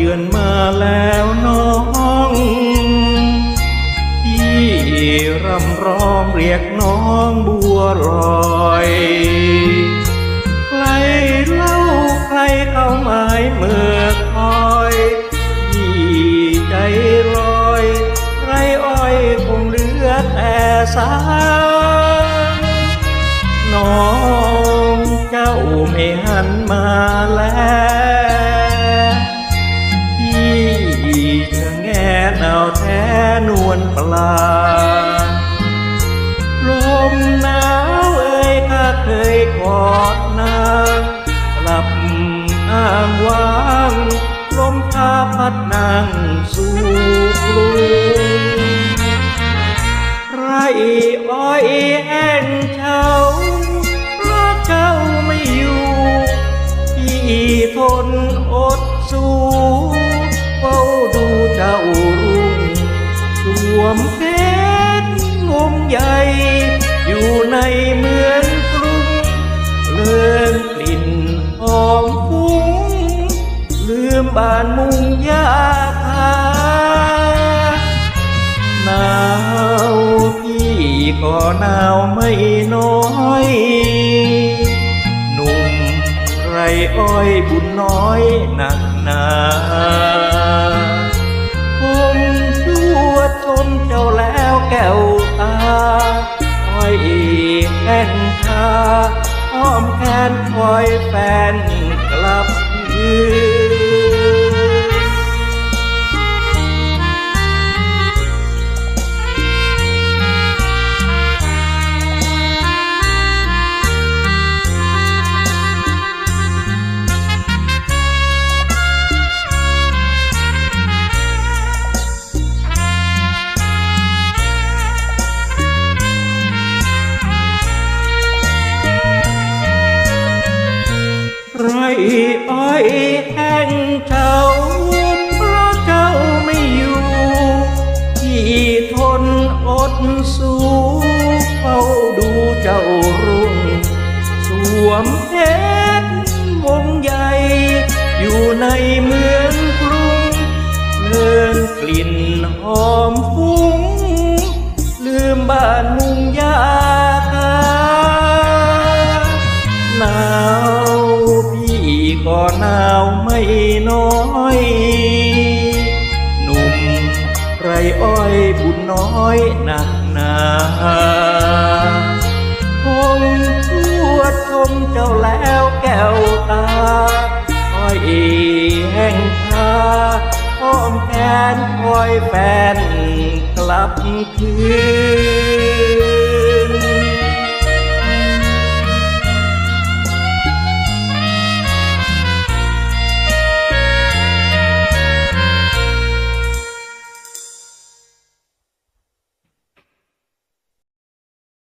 ยืนมาแล้วน้องที่รำร้องเรียกน้องบัวลอยใครเล่าใครเข้าหมายเมื่อคอยที่ใจลอยไรอ้อยคงเหลือแต่สางน้องเจ้าไม่หันมาแลที่ พาพัดนางสู่กรุงไรอ้อยแห้งเฉาเพราะเจ้าไม่อยู่ที่ทนอดสู้เฝ้าดูเจ้ารุ่งสวมเพชรงมใหญ่ อยู่ในเมืองกรุงเลื่อ บ้านมุงยาคาหนาวพี่ก็หนาวไม่น้อยหนุ่มไรอ้อยบุญน้อยหนักหนาผมชั่วชมเจ้าแล้วแก้วตาอ้อยแห่งชาอ้อมแขนคอยแฟนก วมเพชรวงใหญ่ อยู่ในเมืองกรุงเลื่อนกลิ่นหอมฟุ้ง ลืมบ้านมุงยาคาหนาวพี่ก็หนาวไม่น้อยหนุ่มไรอ้อยบุญน้อยหนักหนา มเจ้าแล้วแก้วตาคอยอีแห่งชาอ้อมแขนคอยแฟนกลับคืน